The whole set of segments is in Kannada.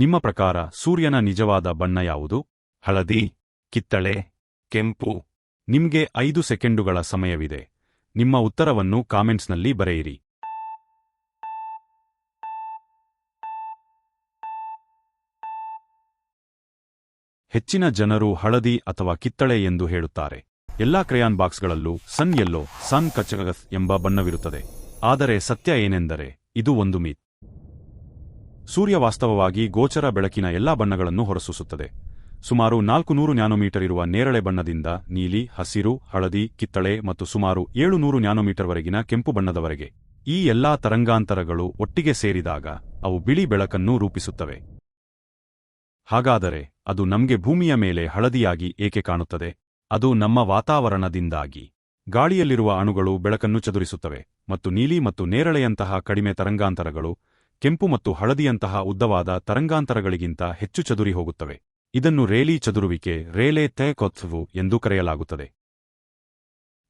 ನಿಮ್ಮ ಪ್ರಕಾರ ಸೂರ್ಯನ ನಿಜವಾದ ಬಣ್ಣ ಯಾವುದು? ಹಳದಿ ಕಿತ್ತಳೆ ಕೆಂಪು. ನಿಮ್ಗೆ ಐದು ಸೆಕೆಂಡುಗಳ ಸಮಯವಿದೆ. ನಿಮ್ಮ ಉತ್ತರವನ್ನು ಕಾಮೆಂಟ್ಸ್ನಲ್ಲಿ ಬರೆಯಿರಿ. ಹೆಚ್ಚಿನ ಜನರು ಹಳದಿ ಅಥವಾ ಕಿತ್ತಳೆ ಎಂದು ಹೇಳುತ್ತಾರೆ. ಎಲ್ಲಾ ಕ್ರಯಾನ್ ಬಾಕ್ಸ್ಗಳಲ್ಲೂ ಸನ್ ಎಲ್ಲೋ ಸನ್ ಕಚಗಸ್ ಎಂಬ ಬಣ್ಣವಿರುತ್ತದೆ. ಆದರೆ ಸತ್ಯ ಏನೆಂದರೆ ಇದು ಒಂದು ಮಿತ್ ಸೂರ್ಯ ವಾಸ್ತವವಾಗಿ ಗೋಚರ ಬೆಳಕಿನ ಎಲ್ಲಾ ಬಣ್ಣಗಳನ್ನು ಹೊರಸೂಸುತ್ತದೆ. ಸುಮಾರು ನಾಲ್ಕು ನೂರು ನ್ಯಾನೋಮೀಟರ್ ಇರುವ ನೇರಳೆ ಬಣ್ಣದಿಂದ ನೀಲಿ, ಹಸಿರು, ಹಳದಿ, ಕಿತ್ತಳೆ ಮತ್ತು ಸುಮಾರು ಏಳು ನೂರು ನ್ಯಾನೋಮೀಟರ್ವರೆಗಿನ ಕೆಂಪು ಬಣ್ಣದವರೆಗೆ. ಈ ಎಲ್ಲಾ ತರಂಗಾಂತರಗಳು ಒಟ್ಟಿಗೆ ಸೇರಿದಾಗ ಅವು ಬಿಳಿ ಬೆಳಕನ್ನು ರೂಪಿಸುತ್ತವೆ. ಹಾಗಾದರೆ ಅದು ನಮಗೆ ಭೂಮಿಯ ಮೇಲೆ ಹಳದಿಯಾಗಿ ಏಕೆ ಕಾಣುತ್ತದೆ? ಅದು ನಮ್ಮ ವಾತಾವರಣದಿಂದಾಗಿ. ಗಾಳಿಯಲ್ಲಿರುವ ಅಣುಗಳು ಬೆಳಕನ್ನು ಚದುರಿಸುತ್ತವೆ ಮತ್ತು ನೀಲಿ ಮತ್ತು ನೇರಳೆಯಂತಹ ಕಡಿಮೆ ತರಂಗಾಂತರಗಳು ಕೆಂಪು ಮತ್ತು ಹಳದಿಯಂತಹ ಉದ್ದವಾದ ತರಂಗಾಂತರಗಳಿಗಿಂತ ಹೆಚ್ಚು ಚದುರಿ ಹೋಗುತ್ತವೆ. ಇದನ್ನು ರೇಲಿ ಚದುರುವಿಕೆ, ರೇಲೆ ತೆಕೊತ್ವು ಎಂದು ಕರೆಯಲಾಗುತ್ತದೆ.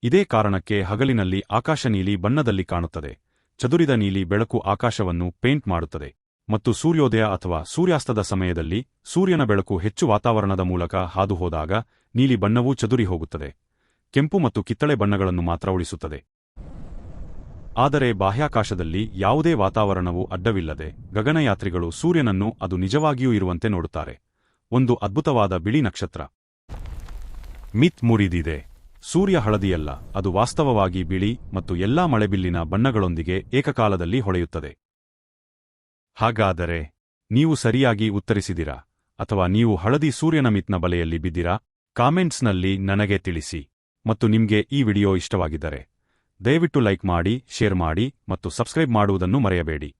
ಇದೇ ಕಾರಣಕ್ಕೆ ಹಗಲಿನಲ್ಲಿ ಆಕಾಶ ನೀಲಿ ಬಣ್ಣದಲ್ಲಿ ಕಾಣುತ್ತದೆ. ಚದುರಿದ ನೀಲಿ ಬೆಳಕು ಆಕಾಶವನ್ನು ಪೇಂಟ್ ಮಾಡುತ್ತದೆ. ಮತ್ತು ಸೂರ್ಯೋದಯ ಅಥವಾ ಸೂರ್ಯಾಸ್ತದ ಸಮಯದಲ್ಲಿ ಸೂರ್ಯನ ಬೆಳಕು ಹೆಚ್ಚು ವಾತಾವರಣದ ಮೂಲಕ ಹಾದುಹೋದಾಗ ನೀಲಿ ಬಣ್ಣವೂ ಚದುರಿ ಹೋಗುತ್ತದೆ. ಕೆಂಪು ಮತ್ತು ಕಿತ್ತಳೆ ಬಣ್ಣಗಳನ್ನು ಮಾತ್ರ ಉಳಿಸುತ್ತದೆ. ಆದರೆ ಬಾಹ್ಯಾಕಾಶದಲ್ಲಿ ಯಾವುದೇ ವಾತಾವರಣವು ಅಡ್ಡವಿಲ್ಲದೆ ಗಗನಯಾತ್ರಿಗಳು ಸೂರ್ಯನನ್ನು ಅದು ನಿಜವಾಗಿಯೂ ಇರುವಂತೆ ನೋಡುತ್ತಾರೆ. ಒಂದು ಅದ್ಭುತವಾದ ಬಿಳಿ ನಕ್ಷತ್ರ. ಮಿತ್ ಮುರಿದಿದೆ. ಸೂರ್ಯ ಹಳದಿಯಲ್ಲ, ಅದು ವಾಸ್ತವವಾಗಿ ಬಿಳಿ ಮತ್ತು ಎಲ್ಲಾ ಮಳೆಬಿಲ್ಲಿನ ಬಣ್ಣಗಳೊಂದಿಗೆ ಏಕಕಾಲದಲ್ಲಿ ಹೊಳೆಯುತ್ತದೆ. ಹಾಗಾದರೆ, ನೀವು ಸರಿಯಾಗಿ ಉತ್ತರಿಸಿದಿರಾ, ಅಥವಾ ನೀವು ಹಳದಿ ಸೂರ್ಯನ ಮಿತ್ನ ಬಲೆಯಲ್ಲಿ ಬಿದ್ದಿರಾ? ಕಾಮೆಂಟ್ಸ್ನಲ್ಲಿ ನನಗೆ ತಿಳಿಸಿ, ಮತ್ತು ನಿಮ್ಗೆ ಈ ವಿಡಿಯೋ ಇಷ್ಟವಾಗಿದ್ದರೆ. ದಯವಿಟ್ಟು ಲೈಕ್ ಮಾಡಿ ಶೇರ್ ಮಾಡಿ ಮತ್ತು ಸಬ್ಸ್ಕ್ರೈಬ್ ಮಾಡುವುದನ್ನು ಮರೆಯಬೇಡಿ.